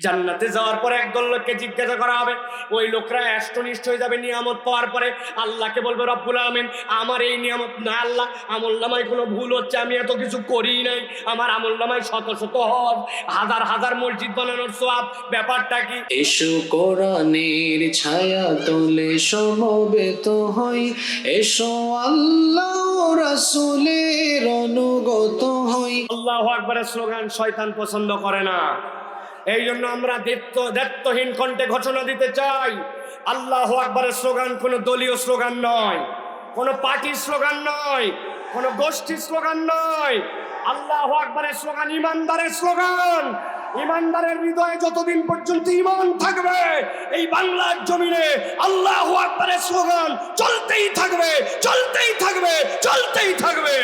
জান্নাতে যাওয়ার পরে একদল লোককে জিজ্ঞাসা করা হবে। ওই লোকরা অ্যাষ্টনিষ্ঠ হয়ে যাবে নিয়ামত পাওয়ার পরে আল্লাহকে বলবে রব্বুল আমিন আমার এই নিয়ামত না আল্লাহ আমল নামায় কোনো ভুল হচ্ছে আমি এত কিছু করি নাই। আমার আমল নামায় শত শত হজ হাজার হাজার মসজিদ বানানোর সব ব্যাপারটা কি? এসো কোরআনের ছায়া তোলে সমবেত হই। এসো আল্লাহ রাসূলের অনুগত হই। আল্লাহ আকবরের স্লোগান শয়তান পছন্দ করে না। এই জন্য আমরা দেত্ব দায়িত্বহীন কণ্ঠে ঘোষণা দিতে চাই। আল্লাহ আকবরের স্লোগান কোনো দলীয় স্লোগান নয়, কোনো পার্টির স্লোগান নয়, কোনো গোষ্ঠীর স্লোগান নয়। আল্লাহ আকবরের স্লোগান ইমানদারের স্লোগান। ইমানদারের হৃদয়ে যতদিন পর্যন্ত ইমান থাকবে, এই বাংলার জমিনে আল্লাহ আকবরের স্লোগান চলতেই থাকবে চলতেই থাকবে চলতেই থাকবে।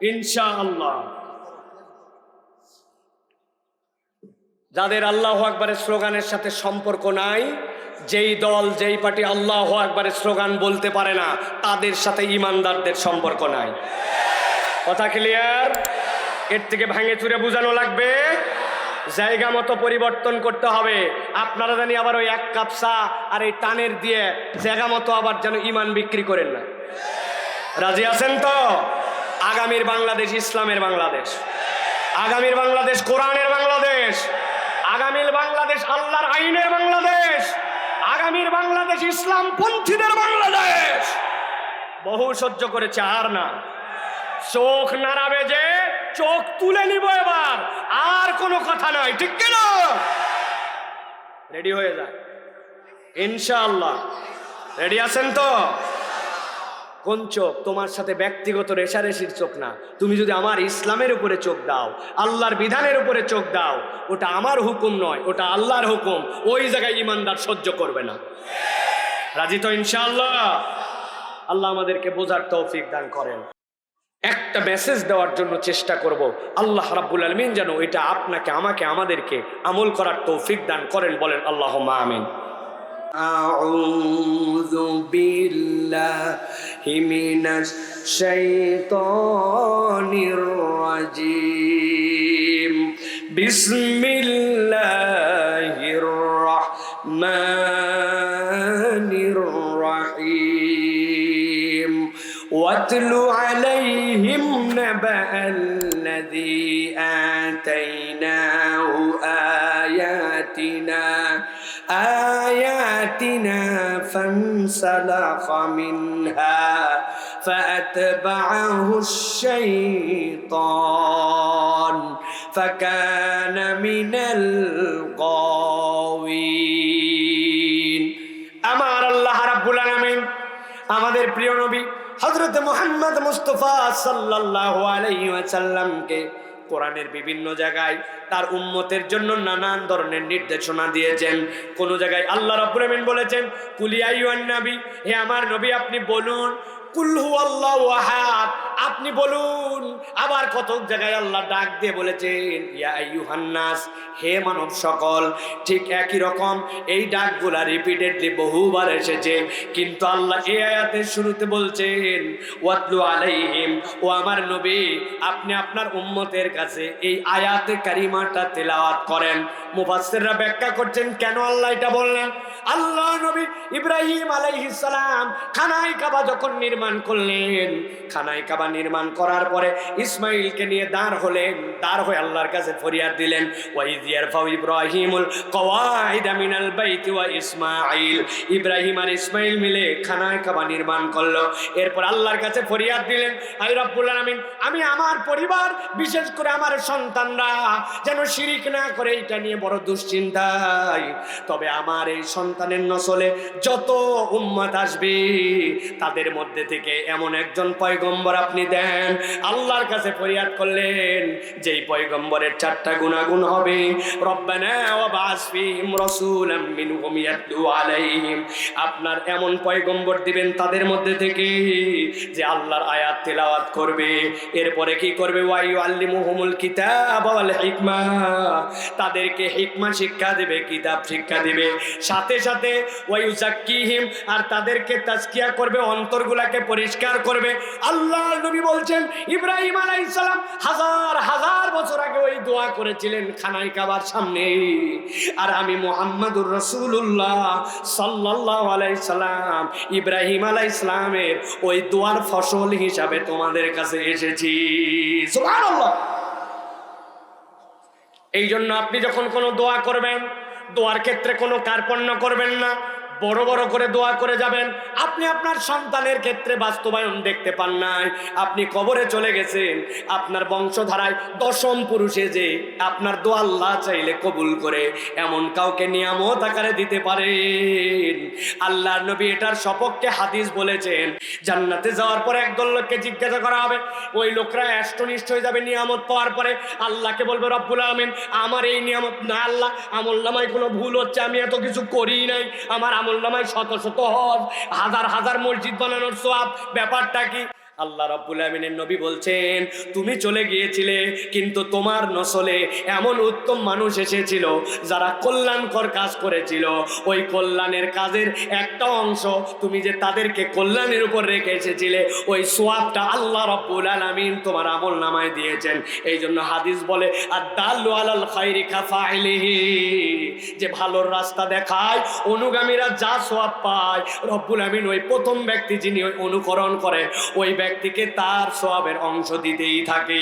ইনশাআল্লাহ। যাদের আল্লাহ আকবরের স্লোগানের সাথে সম্পর্ক নাই, যেই দল, যেই পার্টি আল্লাহ আকবরের স্লোগান বলতে পারে না, তাদের সাথে ইমানদারদের সম্পর্ক নাই। কথা ক্লিয়ার এর থেকে ভাঙে চুরে বোঝানো লাগবে। জায়গা মতো পরিবর্তন করতে হবে। আপনারা জানি আবার ওই এক কাপ চা আর এই টানের দিয়ে জায়গা মতো আবার যেন ইমান বিক্রি করেন না। রাজি আছেন তো? আগামীর বাংলাদেশ ইসলামের বাংলাদেশ। আগামীর বাংলাদেশ, কোরআনের বাংলাদেশ। আগামীর বাংলাদেশ আল্লাহর আইনের বাংলাদেশ, আগামীর বাংলাদেশ ইসলাম পন্থীদের বাংলাদেশ। বহু সহ্য করেছে, আর না। চোখ নাড়াবে যে চোখ তুলে নিব এবার, আর কোনো কথা নয়, ঠিক কেন রেডি হয়ে যায় ইনশাআল্লাহ। রেডি আছেন তো? কোন চোখ? তোমার সাথে ব্যক্তিগত রেশারেশির চোখ না। তুমি যদি আমার ইসলামের উপরে চোখ দাও, আল্লাহর বিধানের উপরে চোখ দাও, ওটা আমার হুকুম নয়, ওটা আল্লাহর হুকুম। ওই জায়গায় ইমানদার সহ্য করবে না। রাজি তো ইনশাল্লাহ আল্লাহ আমাদেরকে বোঝার তৌফিক দান করেন। একটা মেসেজ দেওয়ার জন্য চেষ্টা করব। আল্লাহ রাব্বুল আলমিন যেন এটা আপনাকে, আমাকে, আমাদেরকে আমল করার তৌফিক দান করেন বলেন আল্লাহ মামিন আউযু من الشيطان الرجيم. بسم الله الرحمن الرحيم. واتل عليهم نبأ الذي آتيناه آياتنا. آياتنا فانسلخ منها. فأتبعه الشيطان فكان من الغاوين আমার আল্লাহ রাব্বুল আলামিন আমাদের প্রিয় নবী হযরত মুহাম্মদ মুস্তাফা সাল্লাল্লাহু আলাইহি ওয়াসাল্লামকে কোরআনের বিভিন্ন জায়গায় তার উম্মতের জন্য নানান ধরনের নির্দেশনা দিয়েছেন কোন জায়গায় আল্লাহ রাব্বুল আমিন বলেছেন কুলিয়াইয়ান নবী হে আমার নবী আপনি বলুন কুলহু আল্লাহ আপনি বলুন, আবার কত জায়গায় আল্লাহ ডাক দিয়ে বলেছেন, ইয়া হে মানব সকল, ঠিক একই রকম, এই ডাকগুলা রিপিটেডলি বহুবার এসেছে, কিন্তু আল্লাহ এ আয়াতের শুরুতে বলছেন, ওয়াতলু আলাইহিম, ও আমার নবী, আপনি আপনার উম্মতের কাছে এই আয়াতে কারিমাটা তেলাওয়াত করেন। মুফাসসিররা ব্যাখ্যা করছেন, কেন আল্লাহ এটা বললেন? আল্লাহ নবী ইব্রাহিম সালাম খানাই কাবা যখন নির্মাণ করলেন, খানাই কাবা নির্মাণ করার পরে ইসমাইলকে নিয়ে দাঁড় হলেন, দাঁড় হয়ে আল্লাহর কাছে ফরিয়াদ দিলেন ওয়াইদ ইয়ারফাউ ইব্রাহিমুল কওয়াইদা বাইতি ওয়া ইসমাইল ইব্রাহিম আর ইসমাইল মিলে খানায় কাবা নির্মাণ করল। এরপর আল্লাহর কাছে ফরিয়াদ দিলেন, আই রব্বুল আলামিন, আমি আমার পরিবার, বিশেষ করে আমার সন্তানরা, যেন শিরিক না করে এটা নিয়ে বড় দুশ্চিন্তায়। তবে আমার এই সন্তানের নসলে যত উম্মত আসবে, তাদের মধ্যে থেকে এমন একজন পয়গম্বর আপনি দেন, আল্লাহর কাছে ফরিয়াদ করলেন, যেই পয়গম্বরের চারটা গুণাগুণ হবে আপনার এমন পয়গম্বর দিবেন তাদের মধ্যে থেকে, যে আল্লাহর আয়াত তেলাওয়াত করবে। এরপরে কি করবে? ওয়াইউ আল্লিমুহুমুল কিতাব ওয়াল হিকমা। তাদেরকে হিকমা শিক্ষা দেবে, কিতাব শিক্ষা দিবে। সাথে সাথে ওয়াইউ জাক্কিহিম আর তাদেরকে তাজকিয়া করবে, অন্তরগুলাকে পরিষ্কার করবে। আল্লাহ নবী বলছেন, ইব্রাহিম আলাইহিস সালাম হাজার হাজার বছর আগে ওই দোয়া করেছিলেন খানাই কাবার সামনে। আর আমি মোহাম্মদুর রসুল্লাহ সাল্লাহ আলাইসালাম ইব্রাহিম আলাই ইসলামের ওই দোয়ার ফসল হিসাবে তোমাদের কাছে এসেছি। এই জন্য আপনি যখন কোনো দোয়া করবেন, দোয়ার ক্ষেত্রে কোনো কার্পণ্য করবেন না বড় বড় করে দোয়া করে যাবেন। আপনি আপনার সন্তানের ক্ষেত্রে বাস্তবায়ন দেখতে পান নাই। আপনি কবরে চলে গেছেন। আপনার বংশধারায় দশম পুরুষে যে আপনার দোয়া আল্লাহ চাইলে কবুল করে, এমন কাউকে নিয়ামত আকারে দিতে পারেন। আল্লাহর নবী এটার সপক্ষে হাদিস বলেছেন, জান্নাতে যাওয়ার পরে একদল লোককে জিজ্ঞাসা করা হবে, ওই লোকরা অ্যাষ্টনিষ্ঠ হয়ে যাবে নিয়ামত পাওয়ার পরে আল্লাহকে বলবে, রব্বুল আমিন আমার এই নিয়ামত না আল্লাহ, আমল নামায় কোনো ভুল হচ্ছে, আমি এত কিছু করি নাই, আমার আমল নামায় শত শত হজ হাজার হাজার মসজিদ বানানোর সব ব্যাপারটা কি? আল্লাহ রব্বুল আমিনের নবী বলছেন, তুমি চলে গিয়েছিলে, কিন্তু তোমার নসলে এমন উত্তম মানুষ এসেছিল যারা কল্যাণকর কাজ করেছিল। ওই কল্যাণের কাজের একটা অংশ তুমি যে তাদেরকে কল্যাণের উপর রেখে এসেছিলে, ওই সোয়াবটা আল্লাহ রব্বুল আলামিন তোমার আমল নামায় দিয়েছেন। এই জন্য হাদিস বলে আর দাল্লু আলাল খাইরি কাফাইলিহি। যে ভালোর রাস্তা দেখায়, অনুগামীরা যা সোয়াব পায়, রব্বুল আমিন ওই প্রথম ব্যক্তি যিনি ওই অনুকরণ করে, ওই ব্যক্তিকে তার সোয়াবের অংশ দিতেই থাকে।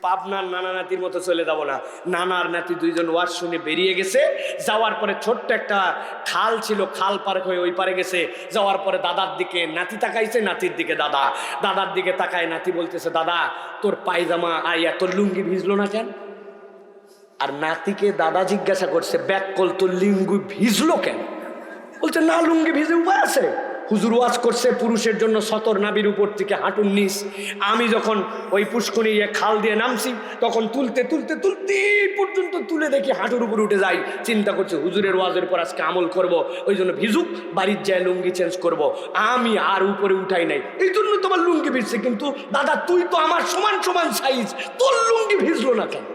পাবনার নানা নাতির মতো চলে যাব না। নানার নাতি দুইজন ওয়াজ শুনে বেরিয়ে গেছে। যাওয়ার পরে ছোট্ট একটা খাল ছিল, খাল পার হয়ে ওই পারে গেছে। যাওয়ার পরে দাদার দিকে নাতি তাকাইছে, নাতির দিকে দাদা। দাদার দিকে তাকায় নাতি বলতেছে, দাদা, তোর পায়জামা আইয়া তোর লুঙ্গি ভিজলো না কেন? আর নাতিকে দাদা জিজ্ঞাসা করছে ব্যাক কল তোর লিঙ্গু ভিজলো কেন? বলছে, না, লুঙ্গি ভিজে উপায় আছে। হুজুর ওয়াজ করছে পুরুষের জন্য সতর নাবির উপর থেকে হাঁটুর নিস আমি যখন ওই পুষ্কনি খাল দিয়ে নামছি, তখন তুলতে তুলতে তুলতে পর্যন্ত তুলে দেখি হাঁটুর উপর উঠে যাই। চিন্তা করছে হুজুরের ওয়াজের পর আজকে আমল করব, ওই জন্য ভিজুক, বাড়ির যায় লুঙ্গি চেঞ্জ করব। আমি আর উপরে উঠাই নাই। এই জন্য তোমার লুঙ্গি ভিজছে, কিন্তু দাদা তুই তো আমার সমান সমান সাইজ তোর লুঙ্গি ভিজলো না কেন?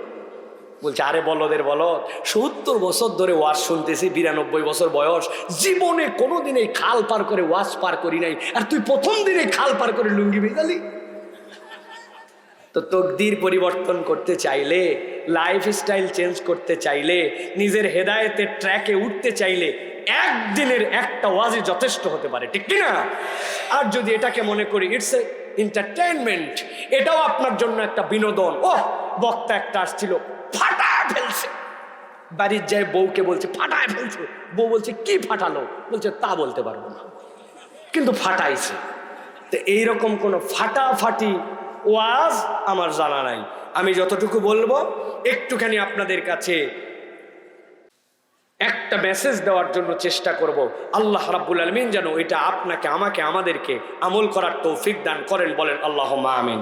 বলছে, আরে বলদের বলদ সত্তর বছর ধরে ওয়াজ শুনতেছি, বিরানব্বই বছর বয়স, জীবনে কোনোদিন এই খাল পার করে ওয়াজ পার করি নাই, আর তুই প্রথম দিনে খাল পার করে লুঙ্গি ভেজালি তো তকদির পরিবর্তন করতে চাইলে লাইফ স্টাইল চেঞ্জ করতে চাইলে, নিজের হেদায়েতের ট্র্যাকে উঠতে চাইলে, একদিনের একটা ওয়াজই যথেষ্ট হতে পারে, ঠিক কি না আর যদি এটাকে মনে করি ইটস এ এন্টারটেনমেন্ট এটাও আপনার জন্য একটা বিনোদন। ও বক্তা একটা আসছিল, ফাটায় ফেলছে। বাড়ির যায় বউকে বলছে, ফাটায় ফেলছে। বউ বলছে, কি ফাটালো? বলছে, তা বলতে পারব না। কিন্তু ফাটাইছে। তো এইরকম কোনো ফাটাফাটি ওয়াজ আমার জানা নাই। আমি যতটুকু বলব, একটুখানি আপনাদের কাছে একটা মেসেজ দেওয়ার জন্য চেষ্টা করব। আল্লাহ রাব্বুল আলমিন যেন এটা আপনাকে, আমাকে, আমাদেরকে আমল করার তৌফিক দান করেন, বলেন আল্লাহ আমিন।